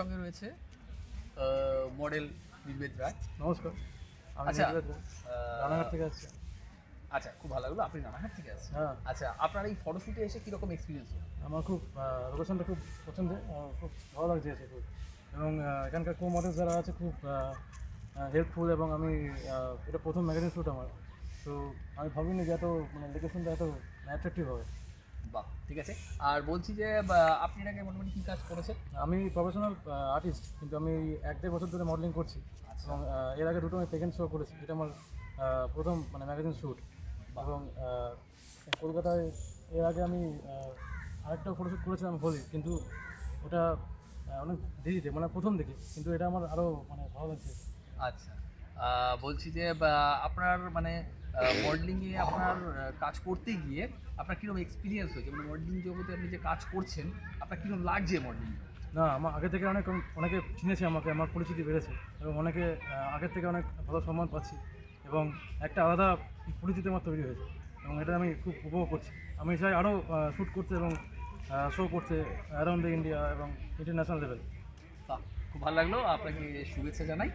সঙ্গে রয়েছে? মডেল নির্বেদ রায়। নমস্কার আমি আচ্ছা রানাঘাট থেকে আসছি। আচ্ছা খুব ভালো লাগল। আপনি রানাঘাট থেকে আসছেন? হ্যাঁ। আচ্ছা আপনার এই ফটোশুটে এসে কীরকম এক্সপিরিয়েন্স আমার খুব লোকেশনটা খুব পছন্দের। আমার খুব ভালো লাগছে এসে খুব। এবং এখানকার কো মডেল যারা আছে খুব হেল্পফুল এবং আমি এটা প্রথম ম্যাগাজিন শ্যুট আমার। তো আমি ভাবিনি যে এত মানে লোকেশনটা এত অ্যাট্রাকটিভ হবে। বাহ ঠিক আছে। আর বলছি যে আপনি এটাকে মোটামুটি কী কাজ করেছেন? আমি প্রফেশনাল আর্টিস্ট কিন্তু আমি এক দেড় বছর ধরে মডেলিং করছি। এবং এর আগে দুটো আমি সেকেন্ড শো করেছি এটা আমার প্রথম মানে ম্যাগাজিন শ্যুট এবং কলকাতায় এর আগে আমি আরেকটা ফটোশ্যুট করেছিলাম হোলি কিন্তু ওটা অনেক দেরিতে মানে প্রথম দিকে কিন্তু এটা আমার আরও মানে ভালো লাগছে। আচ্ছা। বলছি যে আপনার মানে মডেলিংয়ে আপনার কাজ করতে গিয়ে আপনার কীরকম এক্সপিরিয়েন্স হয়েছে? মানে মডেলিং জগতে আপনি যে কাজ করছেন আপনার কীরকম লাগছে মডেলিং না আমার আগে থেকে অনেক অনেকে চিনেছে আমাকে আমার পরিচিতি বেড়েছে এবং অনেকে আগের থেকে অনেক ভালো সম্মান পাচ্ছি এবং একটা আলাদা পরিচিতি আমার তৈরি হয়েছে এবং এটা আমি খুব উপভোগ করছি। আমি চাই আরও শ্যুট করতে এবং শো করতে অ্যারাউন্ড দ্য ইন্ডিয়া এবং ইন্টারন্যাশনাল লেভেল খুব ভালো লাগল। আপনাকে শুভেচ্ছা জানাই।